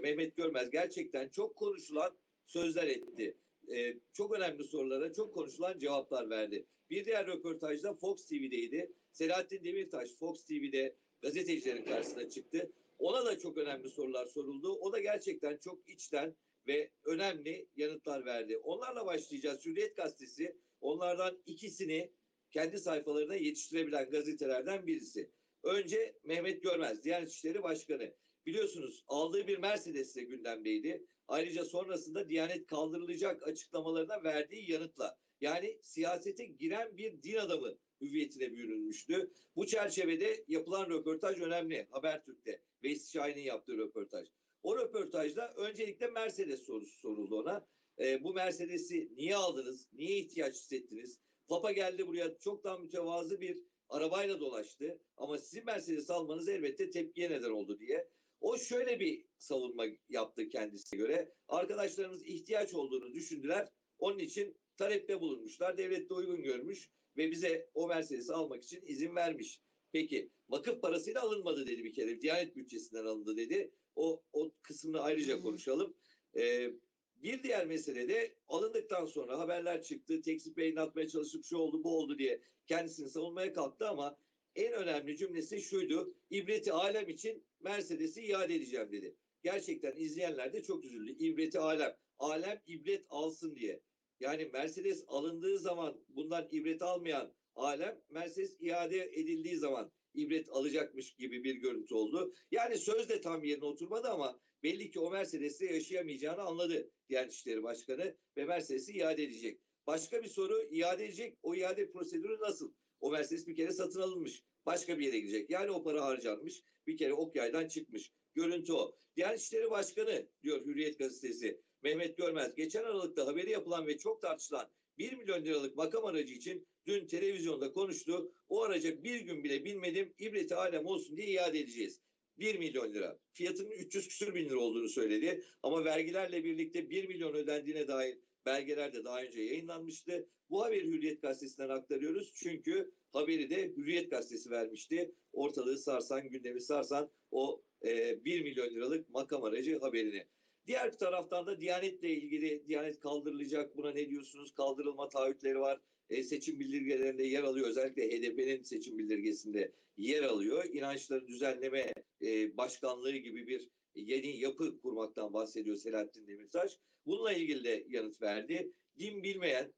Mehmet Görmez gerçekten çok konuşulan sözler etti. Ee, çok önemli sorulara çok konuşulan cevaplar verdi. Bir diğer röportajda Fox TV'deydi. Selahattin Demirtaş Fox TV'de gazetecilerin karşısına çıktı. Ona da çok önemli sorular soruldu. O da gerçekten çok içten ve önemli yanıtlar verdi. Onlarla başlayacağız. Hürriyet Gazetesi onlardan ikisini kendi sayfalarına yetiştirebilen gazetelerden birisi. Önce Mehmet Görmez, Diyanet İşleri Başkanı. Biliyorsunuz aldığı bir Mercedes'le gündemdeydi. Ayrıca sonrasında Diyanet kaldırılacak açıklamalarına verdiği yanıtla. Yani siyasete giren bir din adamı hüviyetine bürünmüştü. Bu çerçevede yapılan röportaj önemli Habertürk'te. Veysi Şahin'in yaptığı röportaj. O röportajda öncelikle Mercedes sorusu soruldu ona. Ee, bu Mercedes'i niye aldınız? Niye ihtiyaç hissettiniz? Papa geldi buraya çok daha mütevazı bir arabayla dolaştı. Ama sizin Mercedes almanız elbette tepkiye neden oldu diye. O şöyle bir savunma yaptı kendisine göre. Arkadaşlarımız ihtiyaç olduğunu düşündüler. Onun için talepte bulunmuşlar. Devlet de uygun görmüş ve bize o Mercedes'i almak için izin vermiş. Peki vakıf parasıyla alınmadı dedi bir kere. Diyanet bütçesinden alındı dedi. O, o kısmını ayrıca konuşalım. Ee, bir diğer mesele de alındıktan sonra haberler çıktı. Tekzip yayını atmaya çalışıp şu oldu bu oldu diye kendisini savunmaya kalktı ama en önemli cümlesi şuydu. İbreti alem için Mercedes'i iade edeceğim dedi. Gerçekten izleyenler de çok üzüldü. İbreti alem. Alem ibret alsın diye. Yani Mercedes alındığı zaman bundan ibret almayan alem Mercedes iade edildiği zaman ibret alacakmış gibi bir görüntü oldu. Yani söz de tam yerine oturmadı ama belli ki o Mercedes'te yaşayamayacağını anladı Diyanet İşleri Başkanı ve Mercedes'i iade edecek. Başka bir soru iade edecek. O iade prosedürü nasıl? O Mercedes bir kere satın alınmış. Başka bir yere gidecek. Yani o para harcanmış. Bir kere ok yaydan çıkmış. Görüntü o. Diyanet İşleri Başkanı diyor Hürriyet Gazetesi. Mehmet Görmez. Geçen Aralık'ta haberi yapılan ve çok tartışılan 1 milyon liralık makam aracı için dün televizyonda konuştu. O araca bir gün bile binmedim. İbreti alem olsun diye iade edeceğiz. 1 milyon lira. Fiyatının 300 küsür bin lira olduğunu söyledi. Ama vergilerle birlikte 1 milyon ödendiğine dair belgeler de daha önce yayınlanmıştı. Bu haberi Hürriyet Gazetesi'nden aktarıyoruz. Çünkü haberi de Hürriyet Gazetesi vermişti. Ortalığı sarsan, gündemi sarsan o e, 1 milyon liralık makam aracı haberini. Diğer taraftan da Diyanet'le ilgili Diyanet kaldırılacak buna ne diyorsunuz? Kaldırılma taahhütleri var. E, seçim bildirgelerinde yer alıyor. Özellikle HDP'nin seçim bildirgesinde yer alıyor. İnançları düzenleme e, başkanlığı gibi bir yeni yapı kurmaktan bahsediyor Selahattin Demirtaş. Bununla ilgili de yanıt verdi. Din bilmeyen,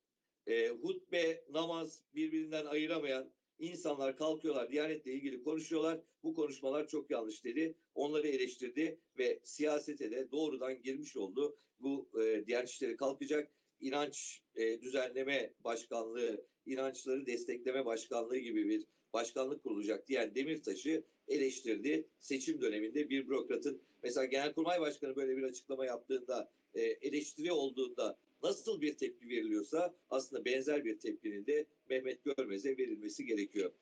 e, hutbe, namaz birbirinden ayıramayan insanlar kalkıyorlar, Diyanet'le ilgili konuşuyorlar. Bu konuşmalar çok yanlış dedi. Onları eleştirdi ve siyasete de doğrudan girmiş oldu. Bu e, Diyanet İşleri kalkacak. İnanç e, düzenleme başkanlığı, inançları destekleme başkanlığı gibi bir başkanlık kurulacak diyen Demirtaş'ı eleştirdi. Seçim döneminde bir bürokratın mesela Genelkurmay Başkanı böyle bir açıklama yaptığında e, eleştiri olduğunda nasıl bir tepki veriliyorsa aslında benzer bir tepkinin de Mehmet Görmez'e verilmesi gerekiyor.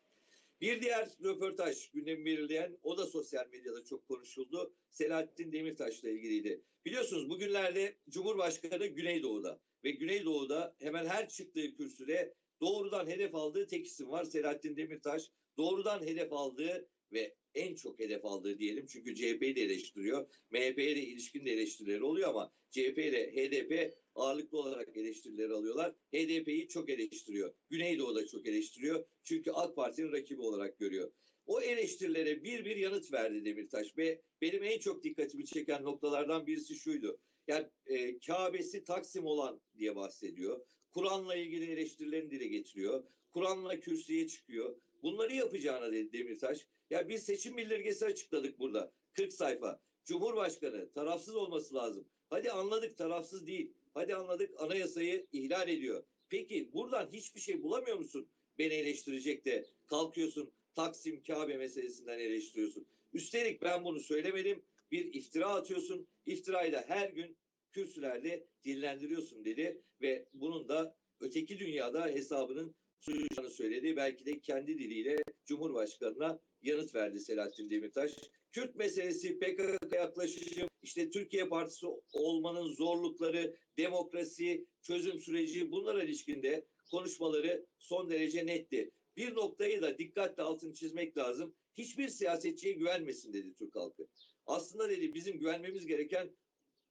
Bir diğer röportaj gündemi belirleyen o da sosyal medyada çok konuşuldu. Selahattin Demirtaş'la ilgiliydi. Biliyorsunuz bugünlerde Cumhurbaşkanı Güneydoğu'da ve Güneydoğu'da hemen her çıktığı kürsüde doğrudan hedef aldığı tek isim var Selahattin Demirtaş. Doğrudan hedef aldığı ve en çok hedef aldığı diyelim çünkü CHP'yi de eleştiriyor. MHP'ye de ilişkin de eleştirileri oluyor ama CHP ile HDP ağırlıklı olarak eleştirileri alıyorlar. HDP'yi çok eleştiriyor. Güneydoğu'da çok eleştiriyor. Çünkü AK Parti'nin rakibi olarak görüyor. O eleştirilere bir bir yanıt verdi Demirtaş ve benim en çok dikkatimi çeken noktalardan birisi şuydu. Yani e, Kabe'si Taksim olan diye bahsediyor. Kur'an'la ilgili eleştirilerini dile getiriyor. Kur'an'la kürsüye çıkıyor. Bunları yapacağına dedi Demirtaş. Ya bir seçim bildirgesi açıkladık burada. 40 sayfa. Cumhurbaşkanı tarafsız olması lazım. Hadi anladık tarafsız değil. Hadi anladık anayasayı ihlal ediyor. Peki buradan hiçbir şey bulamıyor musun? Beni eleştirecek de kalkıyorsun Taksim Kabe meselesinden eleştiriyorsun. Üstelik ben bunu söylemedim. Bir iftira atıyorsun. İftirayı da her gün kürsülerde dillendiriyorsun dedi ve bunun da öteki dünyada hesabının sunacağını söyledi. Belki de kendi diliyle Cumhurbaşkanı'na yanıt verdi Selahattin Demirtaş. Kürt meselesi, PKK yaklaşışım, işte Türkiye Partisi olmanın zorlukları, demokrasi, çözüm süreci bunlara ilişkinde konuşmaları son derece netti. Bir noktayı da dikkatle altını çizmek lazım. Hiçbir siyasetçiye güvenmesin dedi Türk halkı. Aslında dedi bizim güvenmemiz gereken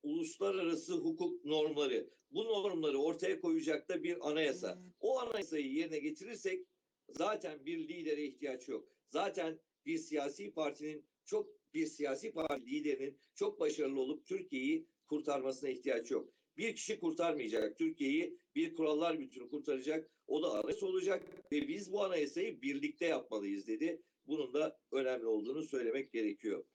uluslararası hukuk normları. Bu normları ortaya koyacak da bir anayasa. O anayasayı yerine getirirsek zaten bir lidere ihtiyaç yok. Zaten bir siyasi partinin çok bir siyasi parti liderinin çok başarılı olup Türkiye'yi kurtarmasına ihtiyaç yok. Bir kişi kurtarmayacak. Türkiye'yi bir kurallar bütünü kurtaracak. O da anayasa olacak ve biz bu anayasayı birlikte yapmalıyız dedi. Bunun da önemli olduğunu söylemek gerekiyor.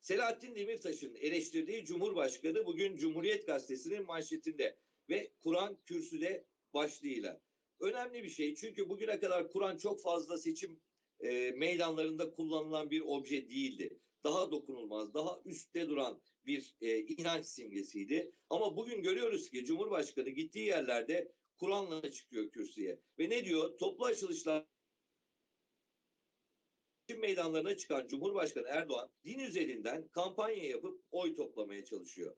Selahattin Demirtaş'ın eleştirdiği Cumhurbaşkanı bugün Cumhuriyet Gazetesi'nin manşetinde ve Kur'an kürsüde başlığıyla. Önemli bir şey çünkü bugüne kadar Kur'an çok fazla seçim e, meydanlarında kullanılan bir obje değildi. Daha dokunulmaz, daha üstte duran bir e, inanç simgesiydi. Ama bugün görüyoruz ki Cumhurbaşkanı gittiği yerlerde Kur'an'la çıkıyor kürsüye. Ve ne diyor? Toplu açılışlar seçim meydanlarına çıkan Cumhurbaşkanı Erdoğan din üzerinden kampanya yapıp oy toplamaya çalışıyor.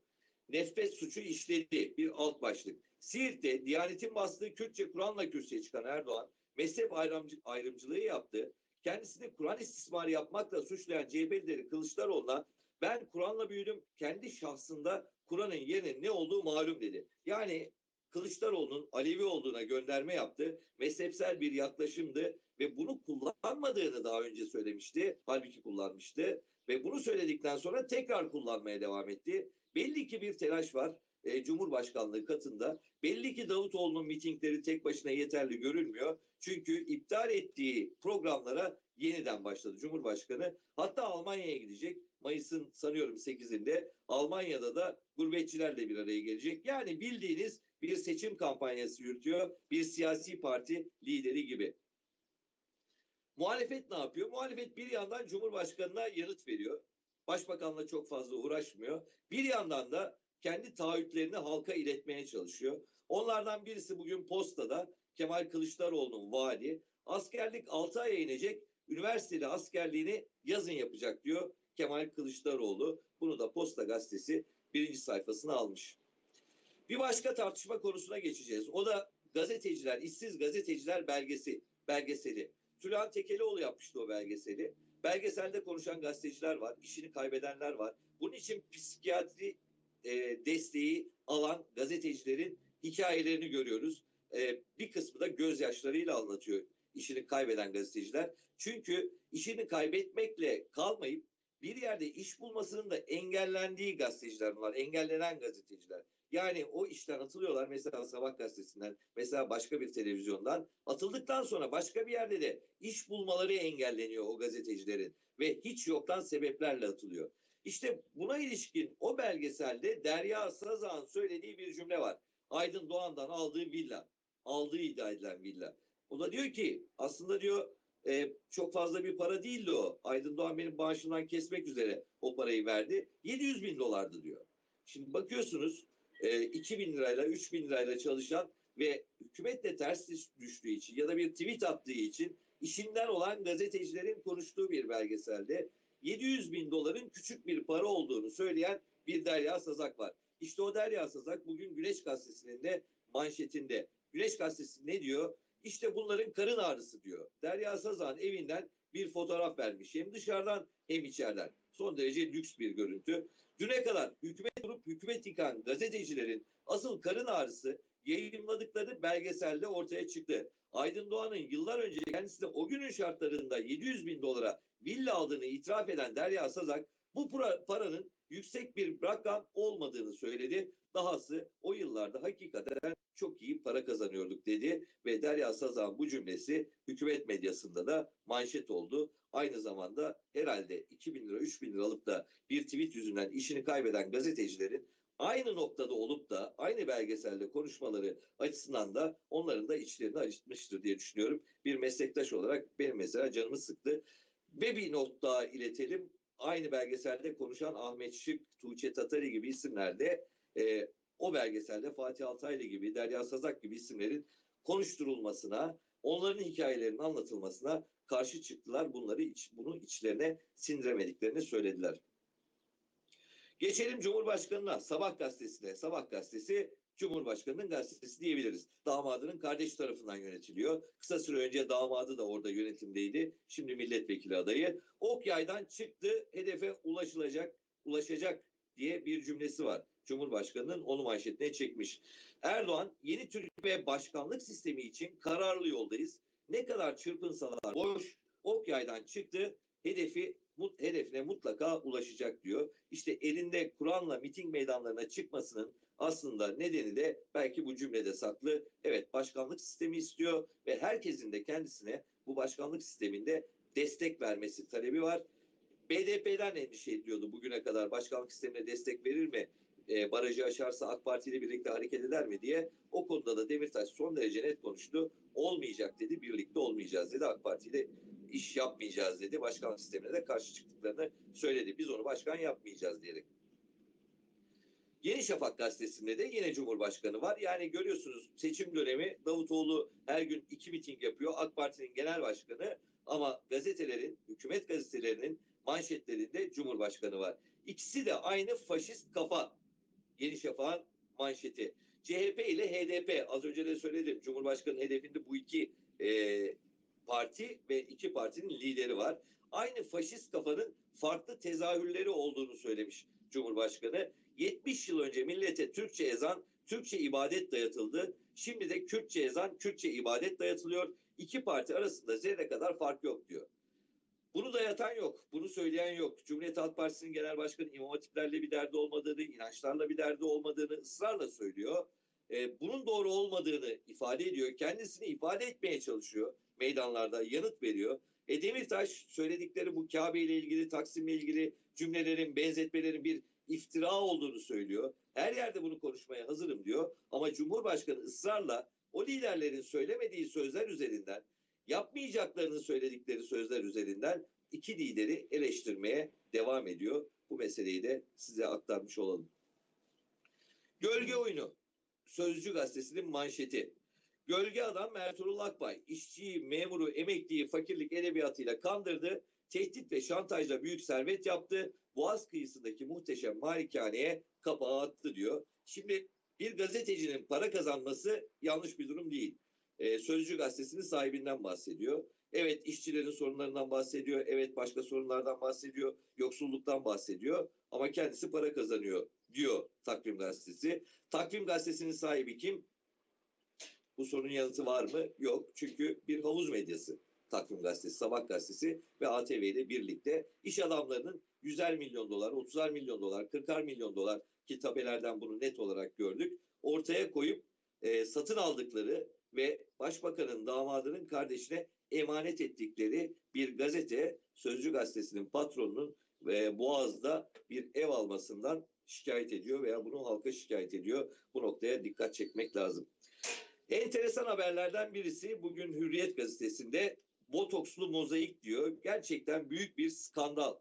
Nefret suçu işledi bir alt başlık. Siirt'te Diyanet'in bastığı Kürtçe Kur'an'la kürsüye çıkan Erdoğan mezhep ayrımcı, ayrımcılığı yaptı. Kendisini Kur'an istismarı yapmakla suçlayan CHP lideri Kılıçdaroğlu'na ben Kur'an'la büyüdüm kendi şahsında Kur'an'ın yerinin ne olduğu malum dedi. Yani Kılıçdaroğlu'nun Alevi olduğuna gönderme yaptı. Mezhepsel bir yaklaşımdı ve bunu kullanmadığını daha önce söylemişti. Halbuki kullanmıştı ve bunu söyledikten sonra tekrar kullanmaya devam etti. Belli ki bir telaş var e, Cumhurbaşkanlığı katında. Belli ki Davutoğlu'nun mitingleri tek başına yeterli görülmüyor. Çünkü iptal ettiği programlara yeniden başladı Cumhurbaşkanı. Hatta Almanya'ya gidecek. Mayıs'ın sanıyorum 8'inde Almanya'da da gurbetçilerle bir araya gelecek. Yani bildiğiniz bir seçim kampanyası yürütüyor. Bir siyasi parti lideri gibi. Muhalefet ne yapıyor? Muhalefet bir yandan Cumhurbaşkanı'na yanıt veriyor. Başbakanla çok fazla uğraşmıyor. Bir yandan da kendi taahhütlerini halka iletmeye çalışıyor. Onlardan birisi bugün postada Kemal Kılıçdaroğlu'nun vaadi. Askerlik 6 aya inecek, üniversitede askerliğini yazın yapacak diyor Kemal Kılıçdaroğlu. Bunu da Posta Gazetesi birinci sayfasına almış. Bir başka tartışma konusuna geçeceğiz. O da gazeteciler, işsiz gazeteciler belgesi, belgeseli. Tülhan Tekelioğlu yapmıştı o belgeseli. Belgeselde konuşan gazeteciler var, işini kaybedenler var. Bunun için psikiyatri e, desteği alan gazetecilerin hikayelerini görüyoruz. E, bir kısmı da gözyaşlarıyla anlatıyor işini kaybeden gazeteciler. Çünkü işini kaybetmekle kalmayıp bir yerde iş bulmasının da engellendiği gazeteciler var. Engellenen gazeteciler. Yani o işten atılıyorlar mesela Sabah gazetesinden, mesela başka bir televizyondan. Atıldıktan sonra başka bir yerde de iş bulmaları engelleniyor o gazetecilerin ve hiç yoktan sebeplerle atılıyor. İşte buna ilişkin o belgeselde Derya Sazağ'ın söylediği bir cümle var. Aydın Doğan'dan aldığı villa, aldığı iddia edilen villa. O da diyor ki aslında diyor e, çok fazla bir para değildi o. Aydın Doğan benim bağışımdan kesmek üzere o parayı verdi. 700 bin dolardı diyor. Şimdi bakıyorsunuz e, 2 bin lirayla 3 bin lirayla çalışan ve hükümetle ters düştüğü için ya da bir tweet attığı için işinden olan gazetecilerin konuştuğu bir belgeselde 700 bin doların küçük bir para olduğunu söyleyen bir Derya Sazak var. İşte o Derya Sazak bugün Güneş Gazetesi'nin de manşetinde. Güneş Gazetesi ne diyor? İşte bunların karın ağrısı diyor. Derya Sazak'ın evinden bir fotoğraf vermiş. Hem dışarıdan hem içeriden. Son derece lüks bir görüntü. Düne kadar hükümet kurup hükümet yıkan gazetecilerin asıl karın ağrısı yayınladıkları belgeselde ortaya çıktı. Aydın Doğan'ın yıllar önce kendisine o günün şartlarında 700 bin dolara villa aldığını itiraf eden Derya Sazak bu paranın yüksek bir rakam olmadığını söyledi. Dahası o yıllarda hakikaten çok iyi para kazanıyorduk dedi ve Derya Sazak'ın bu cümlesi hükümet medyasında da manşet oldu. Aynı zamanda herhalde 2 bin lira 3 bin lira alıp da bir tweet yüzünden işini kaybeden gazetecilerin aynı noktada olup da aynı belgeselde konuşmaları açısından da onların da içlerini acıtmıştır diye düşünüyorum. Bir meslektaş olarak benim mesela canımı sıktı. Ve bir not daha iletelim. Aynı belgeselde konuşan Ahmet Şık, Tuğçe Tatari gibi isimler de e, o belgeselde Fatih Altaylı gibi, Derya Sazak gibi isimlerin konuşturulmasına, onların hikayelerinin anlatılmasına karşı çıktılar. Bunları iç, bunu içlerine sindiremediklerini söylediler. Geçelim Cumhurbaşkanı'na, Sabah gazetesine. Sabah gazetesi Cumhurbaşkanı'nın gazetesi diyebiliriz. Damadının kardeş tarafından yönetiliyor. Kısa süre önce damadı da orada yönetimdeydi. Şimdi milletvekili adayı. Ok yaydan çıktı, hedefe ulaşılacak, ulaşacak diye bir cümlesi var. Cumhurbaşkanı'nın onu manşetine çekmiş. Erdoğan yeni Türk ve başkanlık sistemi için kararlı yoldayız. Ne kadar çırpınsalar boş, ok yaydan çıktı, hedefi hedefine mutlaka ulaşacak diyor. İşte elinde Kur'an'la miting meydanlarına çıkmasının aslında nedeni de belki bu cümlede saklı. Evet başkanlık sistemi istiyor ve herkesin de kendisine bu başkanlık sisteminde destek vermesi talebi var. BDP'den endişe ediyordu bugüne kadar başkanlık sistemine destek verir mi? E, barajı aşarsa AK Parti ile birlikte hareket eder mi diye. O konuda da Demirtaş son derece net konuştu. Olmayacak dedi, birlikte olmayacağız dedi. AK Parti ile iş yapmayacağız dedi. Başkanlık sistemine de karşı çıktıklarını söyledi. Biz onu başkan yapmayacağız diyerek. Yeni Şafak gazetesinde de yine Cumhurbaşkanı var. Yani görüyorsunuz seçim dönemi Davutoğlu her gün iki miting yapıyor. AK Parti'nin genel başkanı ama gazetelerin, hükümet gazetelerinin manşetlerinde Cumhurbaşkanı var. İkisi de aynı faşist kafa. Yeni Şafak'ın manşeti. CHP ile HDP az önce de söyledim. Cumhurbaşkanı hedefinde bu iki e, parti ve iki partinin lideri var. Aynı faşist kafanın farklı tezahürleri olduğunu söylemiş Cumhurbaşkanı. 70 yıl önce millete Türkçe ezan, Türkçe ibadet dayatıldı. Şimdi de Kürtçe ezan, Kürtçe ibadet dayatılıyor. İki parti arasında zerre kadar fark yok diyor. Bunu dayatan yok, bunu söyleyen yok. Cumhuriyet Halk Partisi'nin genel başkanı İmam Hatiplerle bir derdi olmadığını, inançlarla bir derdi olmadığını ısrarla söylüyor. Ee, bunun doğru olmadığını ifade ediyor. Kendisini ifade etmeye çalışıyor meydanlarda, yanıt veriyor. E Demirtaş söyledikleri bu Kabe ile ilgili, Taksim'le ilgili cümlelerin, benzetmelerin bir iftira olduğunu söylüyor. Her yerde bunu konuşmaya hazırım diyor. Ama Cumhurbaşkanı ısrarla o liderlerin söylemediği sözler üzerinden, yapmayacaklarını söyledikleri sözler üzerinden iki lideri eleştirmeye devam ediyor. Bu meseleyi de size aktarmış olalım. Gölge oyunu. Sözcü gazetesinin manşeti. Gölge adam Ertuğrul Akbay, işçiyi, memuru, emekliyi fakirlik edebiyatıyla kandırdı, tehdit ve şantajla büyük servet yaptı, Boğaz kıyısındaki muhteşem malikaneye kapağı attı diyor. Şimdi bir gazetecinin para kazanması yanlış bir durum değil. Ee, Sözcü gazetesinin sahibinden bahsediyor. Evet işçilerin sorunlarından bahsediyor. Evet başka sorunlardan bahsediyor. Yoksulluktan bahsediyor. Ama kendisi para kazanıyor diyor Takvim Gazetesi. Takvim Gazetesi'nin sahibi kim? Bu sorunun yanıtı var mı? Yok. Çünkü bir havuz medyası. Takvim Gazetesi, Sabah Gazetesi ve ATV ile birlikte iş adamlarının 100'er milyon dolar, 30'ar milyon dolar, 40'ar milyon dolar ki tabelerden bunu net olarak gördük. Ortaya koyup e, satın aldıkları ve başbakanın damadının kardeşine emanet ettikleri bir gazete Sözcü Gazetesi'nin patronunun e, Boğaz'da bir ev almasından şikayet ediyor veya bunu halka şikayet ediyor. Bu noktaya dikkat çekmek lazım. Enteresan haberlerden birisi bugün Hürriyet gazetesinde botokslu mozaik diyor. Gerçekten büyük bir skandal.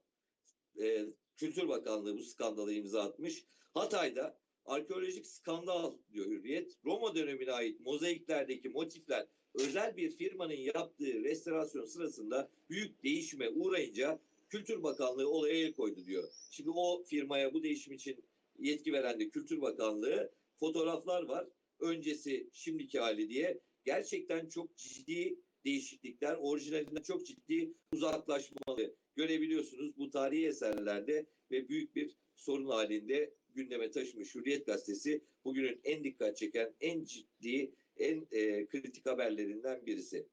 Ee, Kültür Bakanlığı bu skandalı imza atmış. Hatay'da arkeolojik skandal diyor Hürriyet. Roma dönemine ait mozaiklerdeki motifler özel bir firmanın yaptığı restorasyon sırasında büyük değişime uğrayınca Kültür Bakanlığı olaya el koydu diyor. Şimdi o firmaya bu değişim için yetki veren de Kültür Bakanlığı fotoğraflar var. Öncesi şimdiki hali diye gerçekten çok ciddi değişiklikler, orijinalinden çok ciddi uzaklaşmalı görebiliyorsunuz bu tarihi eserlerde ve büyük bir sorun halinde gündeme taşımış Hürriyet Gazetesi bugünün en dikkat çeken, en ciddi, en e, kritik haberlerinden birisi.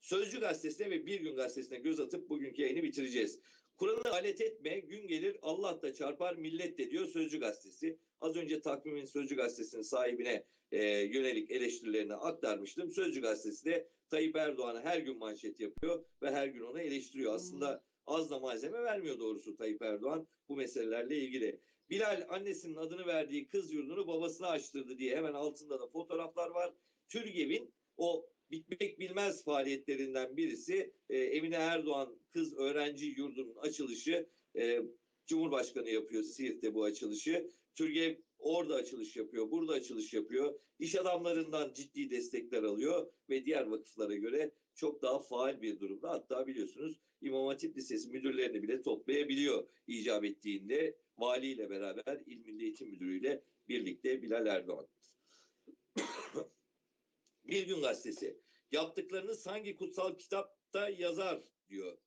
Sözcü gazetesine ve Bir Gün gazetesine göz atıp bugünkü yayını bitireceğiz. Kur'an'ı alet etme, gün gelir Allah da çarpar, millet de diyor Sözcü gazetesi. Az önce takvimin Sözcü gazetesinin sahibine e, yönelik eleştirilerini aktarmıştım. Sözcü gazetesi de Tayyip Erdoğan'a her gün manşet yapıyor ve her gün onu eleştiriyor. Aslında az da malzeme vermiyor doğrusu Tayyip Erdoğan bu meselelerle ilgili. Bilal annesinin adını verdiği kız yurdunu babasına açtırdı diye hemen altında da fotoğraflar var. Türgev'in o bitmek bilmez faaliyetlerinden birisi e, Emine Erdoğan kız öğrenci yurdunun açılışı. E, Cumhurbaşkanı yapıyor Siirt'te bu açılışı. Türgev orada açılış yapıyor, burada açılış yapıyor. İş adamlarından ciddi destekler alıyor ve diğer vakıflara göre çok daha faal bir durumda. Hatta biliyorsunuz İmam Hatip Lisesi müdürlerini bile toplayabiliyor icap ettiğinde. valiyle beraber İl Milli Eğitim Müdürü ile birlikte Bilal Erdoğan. Bir gün gazetesi yaptıklarınız hangi kutsal kitapta yazar diyor.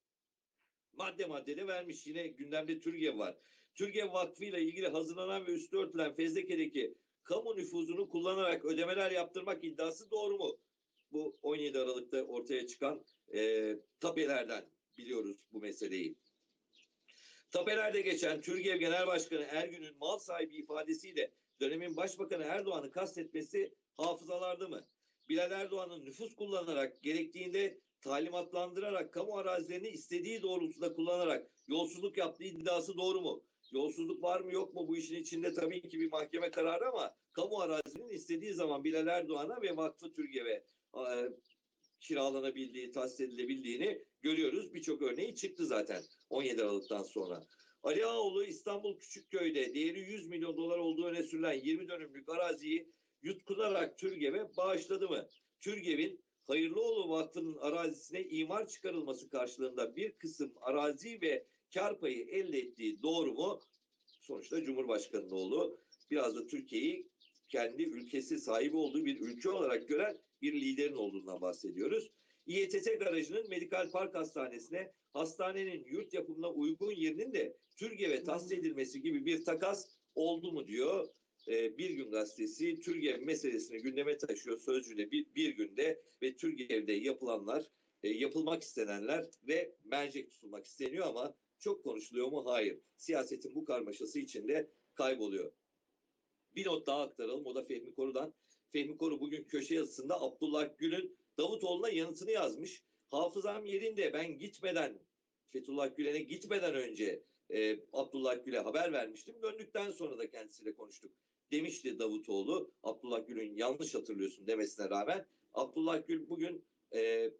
Madde maddede vermiş yine gündemde Türkiye var. Türkiye Vakfı ile ilgili hazırlanan ve üstü örtülen fezlekedeki kamu nüfuzunu kullanarak ödemeler yaptırmak iddiası doğru mu? Bu 17 Aralık'ta ortaya çıkan e, tapelerden biliyoruz bu meseleyi. Tapelerde geçen Türkiye Genel Başkanı Ergün'ün mal sahibi ifadesiyle dönemin Başbakanı Erdoğan'ı kastetmesi hafızalarda mı? Bilal Erdoğan'ın nüfus kullanarak gerektiğinde talimatlandırarak kamu arazilerini istediği doğrultuda kullanarak yolsuzluk yaptığı iddiası doğru mu? Yolsuzluk var mı yok mu bu işin içinde tabii ki bir mahkeme kararı ama kamu arazinin istediği zaman Bilal Erdoğan'a ve Vakfı Türkiye'ye e, kiralanabildiği, tahsis edilebildiğini görüyoruz. Birçok örneği çıktı zaten 17 Aralık'tan sonra. Ali Ağoğlu İstanbul Küçükköy'de değeri 100 milyon dolar olduğu öne sürülen 20 dönümlük araziyi yutkunarak Türgev'e bağışladı mı? Türgev'in Hayırlıoğlu Vakfı'nın arazisine imar çıkarılması karşılığında bir kısım arazi ve kar payı elde ettiği doğru mu? Sonuçta Cumhurbaşkanı'nın oğlu biraz da Türkiye'yi kendi ülkesi sahibi olduğu bir ülke olarak gören bir liderin olduğundan bahsediyoruz. İETT garajının Medikal Park Hastanesi'ne hastanenin yurt yapımına uygun yerinin de Türgev'e tahsis edilmesi gibi bir takas oldu mu diyor. Ee, bir gün gazetesi Türgev meselesini gündeme taşıyor sözcüğüne bir, bir günde ve Türgev'de yapılanlar, e, yapılmak istenenler ve mercek tutulmak isteniyor ama çok konuşuluyor mu? Hayır. Siyasetin bu karmaşası içinde kayboluyor. Bir not daha aktaralım. O da Fehmi Koru'dan. Fehmi Koru bugün köşe yazısında Abdullah Gül'ün Davutoğlu'na yanıtını yazmış. Hafızam yerinde ben gitmeden Fethullah Gülen'e gitmeden önce e, Abdullah Gül'e haber vermiştim. Döndükten sonra da kendisiyle konuştuk. Demişti Davutoğlu. Abdullah Gül'ün yanlış hatırlıyorsun demesine rağmen Abdullah Gül bugün e,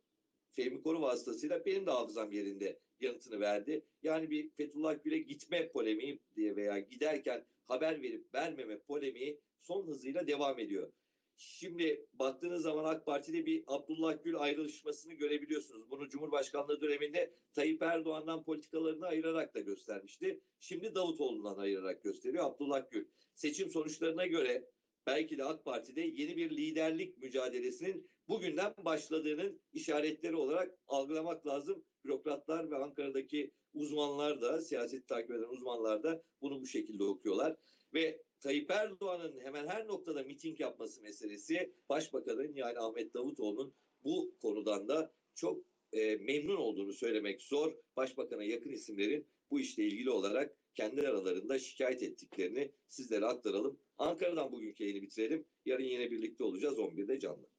Fehmi Koru vasıtasıyla benim de hafızam yerinde yanıtını verdi. Yani bir Fethullah Gül'e gitme polemiği diye veya giderken haber verip vermeme polemiği son hızıyla devam ediyor. Şimdi baktığınız zaman AK Parti'de bir Abdullah Gül ayrışmasını görebiliyorsunuz. Bunu Cumhurbaşkanlığı döneminde Tayyip Erdoğan'dan politikalarını ayırarak da göstermişti. Şimdi Davutoğlu'ndan ayırarak gösteriyor Abdullah Gül. Seçim sonuçlarına göre belki de AK Parti'de yeni bir liderlik mücadelesinin bugünden başladığının işaretleri olarak algılamak lazım. Bürokratlar ve Ankara'daki uzmanlar da, siyaset takip eden uzmanlar da bunu bu şekilde okuyorlar. Ve Tayyip Erdoğan'ın hemen her noktada miting yapması meselesi Başbakanın yani Ahmet Davutoğlu'nun bu konudan da çok e, memnun olduğunu söylemek zor. Başbakan'a yakın isimlerin bu işle ilgili olarak kendi aralarında şikayet ettiklerini sizlere aktaralım. Ankara'dan bugünkü yayını bitirelim. Yarın yine birlikte olacağız 11'de canlı.